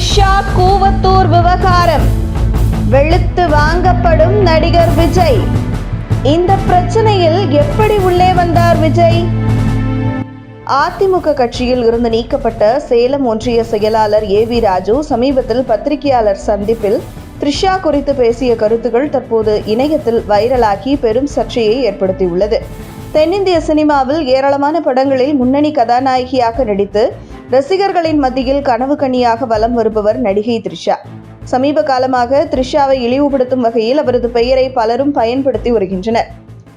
த்ரிஷா கூவத்தூர் விவகாரம். வெளுத்து வாங்கப்படும் நடிகர் விஜய். இந்த பிரச்சனையில் எப்படி உள்ளே வந்தார் விஜய்? அதிமுக கட்சியில் இருந்து நீக்கப்பட்ட சேலம் ஒன்றிய செயலாளர் ஏ வி ராஜு சமீபத்தில் பத்திரிகையாளர் சந்திப்பில் த்ரிஷா குறித்து பேசிய கருத்துக்கள் தற்போது இணையத்தில் வைரலாகி பெரும் சர்ச்சையை ஏற்படுத்தியுள்ளது. தென்னிந்திய சினிமாவில் ஏராளமான படங்களில் முன்னணி கதாநாயகியாக நடித்து ரசிகர்களின் மத்தியில் கனவு கனியாக வலம் வருபவர் நடிகை த்ரிஷா. சமீப காலமாக த்ரிஷாவை இழிவுபடுத்தும் வகையில் அவரது பெயரை பலரும் பயன்படுத்தி வருகின்றனர்.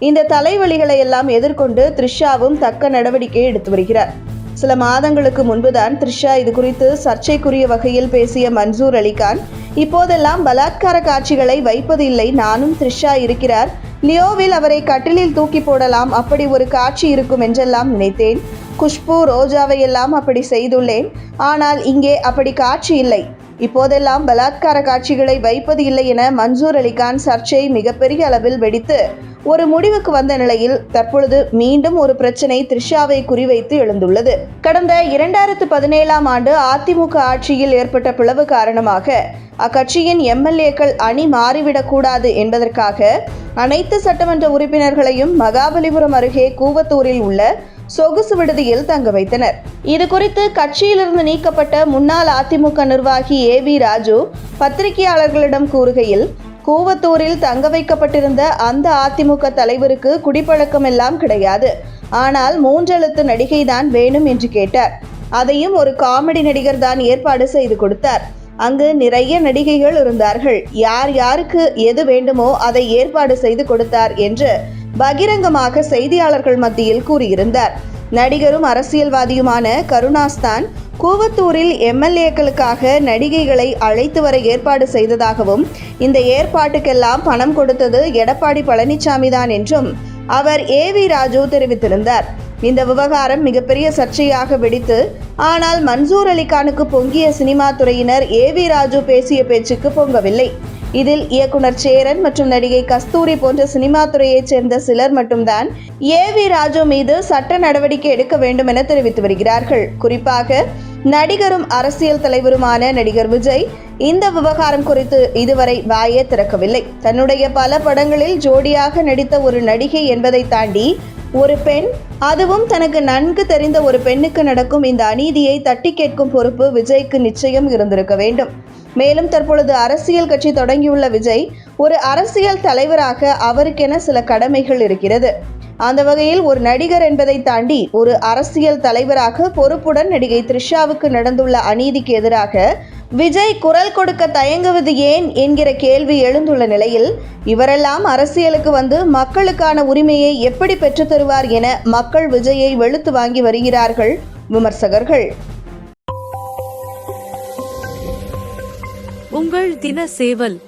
இந்த தலைவலிகளை எல்லாம் எதிர்கொண்டு த்ரிஷாவும் தக்க நடவடிக்கை எடுத்து வருகிறார். சில மாதங்களுக்கு முன்புதான் த்ரிஷா இது குறித்து சர்ச்சைக்குரிய வகையில் பேசிய மன்சூர் அலிகான் இப்போதெல்லாம் பலாத்கார காட்சிகளை வைப்பது இல்லை நானும் த்ரிஷா இருக்கிறார். லியோவில் அவரை கட்டிலில் தூக்கி போடலாம் அப்படி ஒரு காட்சி இருக்கும் என்றெல்லாம் நினைத்தேன். குஷ்பு ரோஜாவை எல்லாம் அப்படி செய்துள்ளேன். ஆனால் இங்கே அப்படி காட்சி இல்லை. இப்போதெல்லாம் பலாத்கார காட்சிகளை வைப்பது இல்லை என மன்சூர் அலிகான் சர்ச்சை மிகப்பெரிய அளவில் வெடித்து ஒரு முடிவுக்கு வந்த நிலையில் தற்பொழுது மீண்டும் ஒரு பிரச்சனை த்ரிஷாவை குறிவைத்து எழுந்துள்ளது. கடந்த இரண்டாயிரத்து பதினேழாம் ஆண்டு அதிமுக ஆட்சியில் ஏற்பட்ட பிளவு காரணமாக அக்கட்சியின் எம்எல்ஏக்கள் அணி மாறிவிடக்கூடாது என்பதற்காக அனைத்து சட்டமன்ற உறுப்பினர்களையும் மகாபலிபுரம் அருகே கூவத்தூரில் உள்ள சொகுசு விடுதியில் தங்க வைத்தனர். இது குறித்து கட்சியிலிருந்து நீக்கப்பட்ட முன்னாள் அதிமுக நிர்வாகி ஏ வி ராஜு பத்திரிகையாளர்களிடம் கூறுகையில் கூவத்தூரில் தங்க வைக்கப்பட்டிருந்த அந்த அதிமுக தலைவருக்கு குடிப்பழக்கம் எல்லாம் கிடையாது. ஆனால் மூன்றெழுத்து நடிகை தான் வேணும் என்று கேட்டார். அதையும் ஒரு காமெடி நடிகர் தான் ஏற்பாடு செய்து கொடுத்தார். அங்கு நிறைய நடிகைகள் இருந்தார்கள். யார் யாருக்கு எது வேண்டுமோ அதை ஏற்பாடு செய்து கொடுத்தார் என்று பகிரங்கமாக செய்தியாளர்கள் மத்தியில் கூறியிருந்தார். நடிகரும் அரசியல்வாதியுமான கருணாஸ்தான் கூவத்தூரில் எம்எல்ஏக்களுக்காக நடிகைகளை அழைத்து வர ஏற்பாடு செய்ததாகவும் இந்த ஏற்பாட்டுக்கெல்லாம் பணம் கொடுத்தது எடப்பாடி பழனிசாமி தான் என்றும் அவர் ஏ வி ராஜு தெரிவித்திருந்தார். இந்த விவகாரம் மிகப்பெரிய சர்ச்சையாக வெடித்து ஆனால் மன்சூர் அலிகானுக்கு பொங்கிய சினிமா துறையினர் ஏ வி ராஜு பேசிய பேச்சுக்கு பொங்கவில்லை. இதில் இயக்குனர் சேரன் மற்றும் நடிகை கஸ்தூரி போன்ற சினிமா துறையைச் சேர்ந்த சிலர் மட்டும்தான் ஏ வி ராஜு மீது சட்ட நடவடிக்கை எடுக்க வேண்டும் என தெரிவித்து வருகிறார்கள். குறிப்பாக நடிகரும் அரசியல் தலைவருமான நடிகர் விஜய் இந்த விவகாரம் குறித்து இதுவரை வாயே திறக்கவில்லை. தன்னுடைய பல படங்களில் ஜோடியாக நடித்த ஒரு நடிகை என்பதை தாண்டி ஒரு பெண் அதுவும் தனக்கு நன்கு தெரிந்த ஒரு பெண்ணுக்கு நடக்கும் இந்த அநீதியை தட்டி கேட்கும் பொறுப்பு விஜய்க்கு நிச்சயம் இருந்திருக்க வேண்டும். மேலும் தற்பொழுது அரசியல் கட்சி தொடங்கியுள்ள விஜய் ஒரு அரசியல் தலைவராக அவருக்கென சில கடமைகள் இருக்கிறது. அந்த வகையில் ஒரு நடிகர் என்பதை தாண்டி ஒரு அரசியல் தலைவராக பொறுப்புடன் நடிகை த்ரிஷாவுக்கு நடந்துள்ள அநீதிக்கு எதிராக விஜய் குரல் கொடுக்க தயங்குவது ஏன் என்கிற கேள்வி எழுந்துள்ள நிலையில் இவரெல்லாம் அரசியலுக்கு வந்து மக்களுக்கான உரிமையை எப்படி பெற்றுத் தருவார் என மக்கள் விஜயை வெளுத்து வாங்கி வருகிறார்கள் விமர்சகர்கள். உங்கள் தின சேவல்